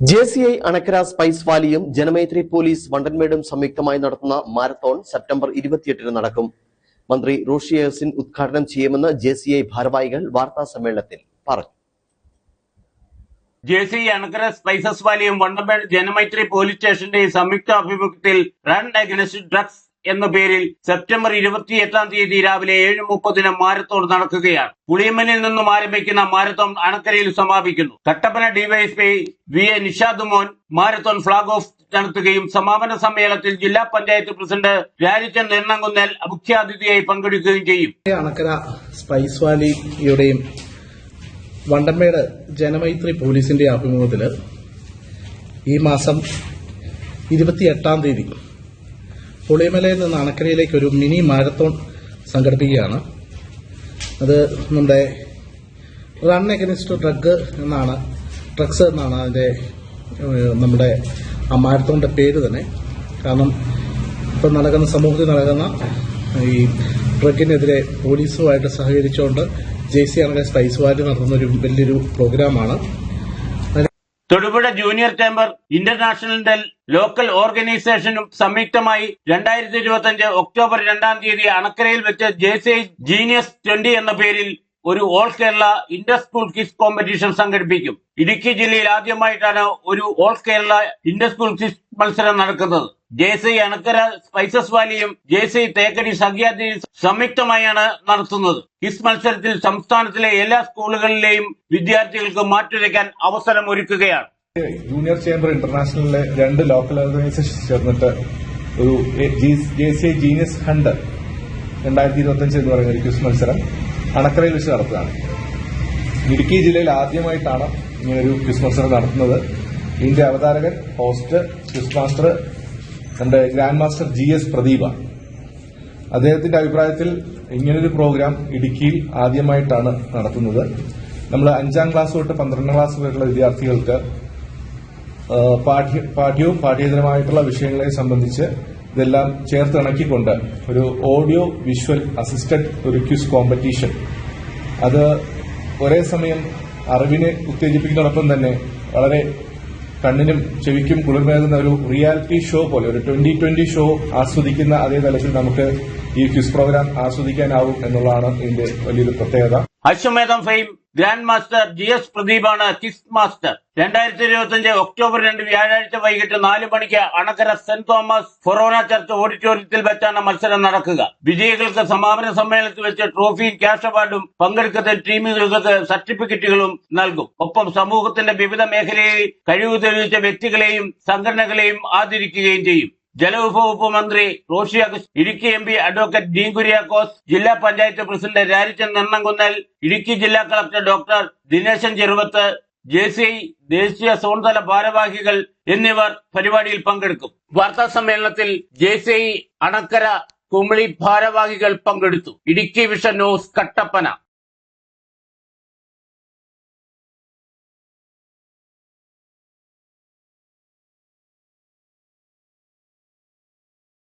J C I Anakkara spice വാലിയും Janamaithri police വണ്ടൻമേടും സംയുക്തമായി നടത്തുന്ന മാരത്തോൺ സെപ്റ്റംബർ ഇരുപത്തിയെട്ടിന് നടക്കും. മന്ത്രി റോഷി യേഴ്സിൻ ഉദ്ഘാടനം ചെയ്യുമെന്ന് ജെ സി ഐ ഭാരവാഹികൾ വാർത്താ സമ്മേളനത്തിൽ പറഞ്ഞു. ജെ സി അണക്കര സ്പൈസസ് വാലിയും വണ്ടമ്പേട് ജനമൈത്രി പോലീസ് സ്റ്റേഷന്റെ സംയുക്ത ആഭിമുഖ്യത്തിൽ റൺ അഗനസ്റ്റ് ഡ്രഗ്സ് എന്ന പേരിൽ സെപ്റ്റംബർ ഇരുപത്തിയെട്ടാം തീയതി രാവിലെ ഏഴ് മുപ്പതിന് മാരത്തോൺ നടക്കുകയാണ്. പുളിയമ്മനിൽ നിന്നും ആരംഭിക്കുന്ന മാരത്തോൺ അണക്കരയിൽ സമാപിക്കുന്നു. Kattappana DYSP V A Nishad Mon marathon flag of നടത്തുകയും സമാപന സമ്മേളനത്തിൽ ജില്ലാ പഞ്ചായത്ത് പ്രസിഡന്റ് രാജിച്ചന്ദ് നെണ്ണങ്കുന്നൽ മുഖ്യാതിഥിയായി പങ്കെടുക്കുകയും ചെയ്യും. അണക്കര സ്പൈസ് വാലിയുടെയും വണ്ടമേട് ജനമൈത്രി പോലീസിന്റെ ആഭിമുഖ്യത്തിൽ ഈ മാസം ഇരുപത്തിയെട്ടാം തീയതി പുളിമലയിൽ നിന്ന് അണക്കരയിലേക്ക് ഒരു മിനി മാരത്തോൺ സംഘടിപ്പിക്കുകയാണ്. അത് നമ്മുടെ റൺ എഗനിസ്റ്റ് ഡ്രഗ് എന്നാണ് ഡ്രഗ്സ് എന്നാണ് അതിന്റെ നമ്മുടെ ആ മാരത്തോണിന്റെ പേര് തന്നെ. കാരണം ഇപ്പം നടക്കുന്ന സമൂഹത്തിൽ നടക്കുന്ന ഈ ഡ്രഗിനെതിരെ പോലീസുമായിട്ട് സഹകരിച്ചുകൊണ്ട് ജെ സി ആണെങ്കിൽ സ്പൈസ് വാലി നടത്തുന്ന ഒരു വലിയൊരു പ്രോഗ്രാമാണ്. തൊടുപുഴ ജൂനിയർ ചേംബർ ഇന്റർനാഷണലിന്റെ ലോക്കൽ ഓർഗനൈസേഷനും സംയുക്തമായി രണ്ടായിരത്തി ഇരുപത്തി അഞ്ച് ഒക്ടോബർ രണ്ടാം തീയതി അണക്കരയിൽ വെച്ച് ജെ സി ജീനിയസ് ട്വന്റി എന്ന പേരിൽ ഒരു all Kerala inter school quiz competition സംഘടിപ്പിക്കും. ഇടുക്കി ജില്ലയിൽ ആദ്യമായിട്ടാണ് ഒരു all Kerala inter school quiz മത്സരം നടക്കുന്നത്. ജെ സി അണക്കര സ്പൈസസ് വാലിയും ജെ സി തേക്കടി സഖ്യാദ്രിയും സംയുക്തമായാണ് നടത്തുന്നത്. ക്വിസ് മത്സരത്തിൽ സംസ്ഥാനത്തിലെ എല്ലാ സ്കൂളുകളിലെയും വിദ്യാർത്ഥികൾക്ക് മാറ്റുരയ്ക്കാൻ അവസരം ഒരുക്കുകയാണ് ജൂനിയർ ചേംബർ ഇന്റർനാഷണലിലെ രണ്ട് ലോക്കൽ ഓർഗനൈസേഷൻ ചേർന്നിട്ട് ഒരു ജെ സി ജീനിയസ് ഹണ്ട് രണ്ടായിരത്തി ഇരുപത്തി അഞ്ച് എന്ന് പറയുന്ന ഒരു ക്വിസ് മത്സരം അണക്കരയിൽ വെച്ച് നടത്തുകയാണ്. ഇടുക്കി ജില്ലയിൽ ആദ്യമായിട്ടാണ് ഇങ്ങനൊരു ക്വിസ് മത്സരം നടത്തുന്നത്. ഇതിന്റെ അവതാരകൻ ഹോസ്റ്റ് ക്വിസ് മാസ്റ്റർ നമ്മുടെ grand master G S Pradeepa. അദ്ദേഹത്തിന്റെ അഭിപ്രായത്തിൽ ഇങ്ങനൊരു പ്രോഗ്രാം ഇടുക്കിയിൽ ആദ്യമായിട്ടാണ് നടത്തുന്നത്. നമ്മൾ അഞ്ചാം ക്ലാസ് തൊട്ട് പന്ത്രണ്ടാം ക്ലാസ് വരെയുള്ള വിദ്യാർത്ഥികൾക്ക് പാഠ്യ പാഠ്യവും പാഠ്യേതരമായിട്ടുള്ള വിഷയങ്ങളെ സംബന്ധിച്ച് ഇതെല്ലാം ചേർത്ത് ഇണക്കിക്കൊണ്ട് ഒരു ഓഡിയോ വിഷ്വൽ അസിസ്റ്റഡ് ഒരു ക്യൂസ് കോമ്പറ്റീഷൻ അത് ഒരേ സമയം അറിവിനെ ഉത്തേജിപ്പിക്കുന്നതോടൊപ്പം തന്നെ വളരെ കണ്ണിനും ചെവിക്കും കുളിർമേകുന്ന ഒരു റിയാലിറ്റി ഷോ പോലെ ഒരു ട്വന്റി ട്വന്റി ഷോ ആസ്വദിക്കുന്ന അതേ തലത്തിൽ നമുക്ക് ഈ ക്യൂസ് പ്രോഗ്രാം ആസ്വദിക്കാനാവും എന്നുള്ളതാണ് ഇതിന്റെ വലിയൊരു പ്രത്യേകത. Ashwamedham fame grand master G S പ്രദീപാണ് quiz master. രണ്ടായിരത്തി ഇരുപത്തിയഞ്ച് ഒക്ടോബർ രണ്ട് വ്യാഴാഴ്ച വൈകിട്ട് നാല് മണിക്ക് Anakkara saint Thomas forane church ഓഡിറ്റോറിയത്തിൽ വെച്ചാണ് മത്സരം നടക്കുക. വിജയികൾക്ക് സമാപന സമ്മേളനത്തിൽ വെച്ച് ട്രോഫിയും ക്യാഷ് അവാർഡും പങ്കെടുക്കുന്ന ടീമുകൾക്ക് സർട്ടിഫിക്കറ്റുകളും നൽകും. ഒപ്പം സമൂഹത്തിന്റെ വിവിധ മേഖലയിൽ കഴിവ് തെളിയിച്ച വ്യക്തികളെയും സംഘടനകളെയും ആദരിക്കുകയും ചെയ്യും. ജലവിഭവ മന്ത്രി Roshy Augustine Idukki M P advocate Dean Kuriakose ജില്ലാ പഞ്ചായത്ത് പ്രസിഡന്റ് രാരിച്ചന്ദ് എണ്ണംകുന്നൽ ഇടുക്കി ജില്ലാ collector doctor Dineshan Cheruvath J C ദേശീയ സോൺതല ഭാരവാഹികൾ എന്നിവർ പരിപാടിയിൽ പങ്കെടുക്കും. വാർത്താ സമ്മേളനത്തിൽ ജെ സി അണക്കര കുമിളി ഭാരവാഹികൾ പങ്കെടുത്തു. Idukki vision news Kattappana.